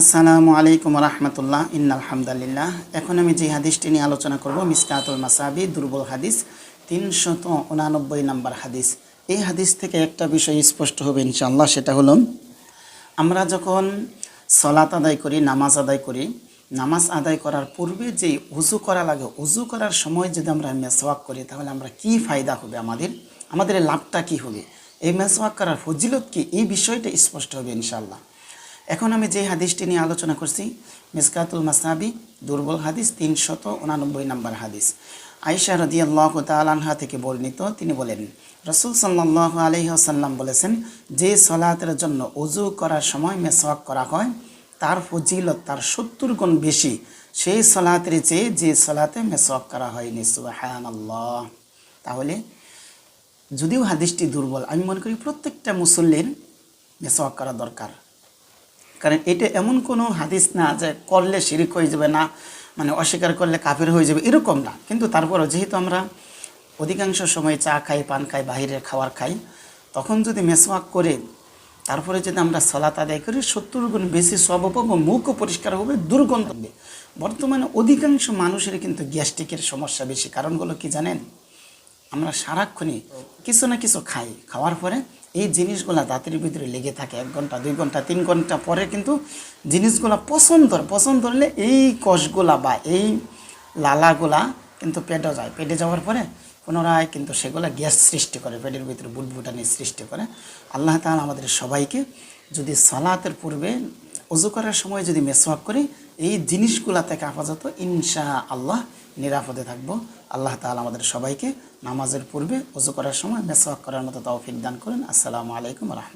আসসালামু আলাইকুম রহমতুল্লাহ ইন্নালহামদুলিল্লাহ এখন আমি যে হাদিসটি নিয়ে আলোচনা করব, মিসকাতুল মাসাবি, দুর্বল হাদিস, তিনশত উনানব্বই নম্বর হাদিস। এই হাদিস থেকে একটা বিষয় স্পষ্ট হবে ইনশাআল্লাহ, সেটা হলো, আমরা যখন সলাত আদায় করি, নামাজ আদায় করি, নামাজ আদায় করার পূর্বে যে উজু করা লাগে, উজু করার সময় যদি আমরা মেসওয়াক করি, তাহলে আমরা কি ফায়দা হবে আমাদের? আমাদের লাভটা কি হবে? এই মেসওয়াক করার ফজিলত কি? এই বিষয়টা স্পষ্ট হবে ইনশাআল্লাহ। এখন আমি যে হাদিসটি নিয়ে আলোচনা করছি, মিসকাতুল মাসাবি, দুর্বল হাদিস, তিনশত উনানব্বই নম্বর হাদিস। আইসা রদি আল্লাহ তালানহা থেকে বর্ণিত, তিনি বলেন, রসুল সাল্লাহ আলহিহাসাল্লাম বলেছেন, যে সলাতের জন্য অজু করার সময় মেসওয়াক করা হয়, তার ফজিলত, তার সত্তর গুণ বেশি, সেই সলাতের চেয়ে যে সলাতে মেসওয়াক করা হয়নি। সুবাহান আল্লাহ তাহলে, যদিও হাদিসটি দুর্বল, আমি মনে করি প্রত্যেকটা মুসল্লির মেসওয়াক করা দরকার। কারণ এটা এমন কোনো হাদিস না যে করলে শিরিক হয়ে যাবে না মানে অস্বীকার করলে কাফের হয়ে যাবে, এরকম না। কিন্তু তারপরও যেহেতু আমরা অধিকাংশ সময় চা খাই, পান খাই, বাহিরের খাবার খাই, তখন যদি মেসওয়াক করে, তারপরে যদি আমরা সলাত আদায় করি, সত্তর গুণ বেশি সব পাবো মুখও পরিষ্কার হবে, দুর্গন্ধ হবে। বর্তমানে অধিকাংশ মানুষের কিন্তু গ্যাস্ট্রিকের সমস্যা বেশি। কারণগুলো কি জানেন? আমরা সারাক্ষণই কিছু না কিছু খাই। খাওয়ার পরে এই জিনিসগুলা দাঁতের ভিতরে লেগে থাকে, এক ঘণ্টা, দুই ঘণ্টা, তিন ঘণ্টা পরে কিন্তু জিনিসগুলা পছন্দ পছন্দ হলে এই কষগুলা বা এই লালাগুলা কিন্তু পেটে যায়। পেটে যাওয়ার পরে পুনরায় কিন্তু সেগুলা গ্যাস সৃষ্টি করে, পেটের ভিতরে বুটবুটানি সৃষ্টি করে। আল্লাহ তাআলা আমাদের সবাইকে যদি সালাতের পূর্বে অজু করার সময় যদি মেসওয়াক করি, এই জিনিসগুলা থেকে আপাতত ইনশা আল্লাহ নিরাপদে থাকব। আল্লাহ তাআলা আমাদের সবাইকে নামাজের পূর্বে অজু করার সময় মেসওয়াক করার মতো তৌফিক দান করেন। আসসালামু আলাইকুম রহমত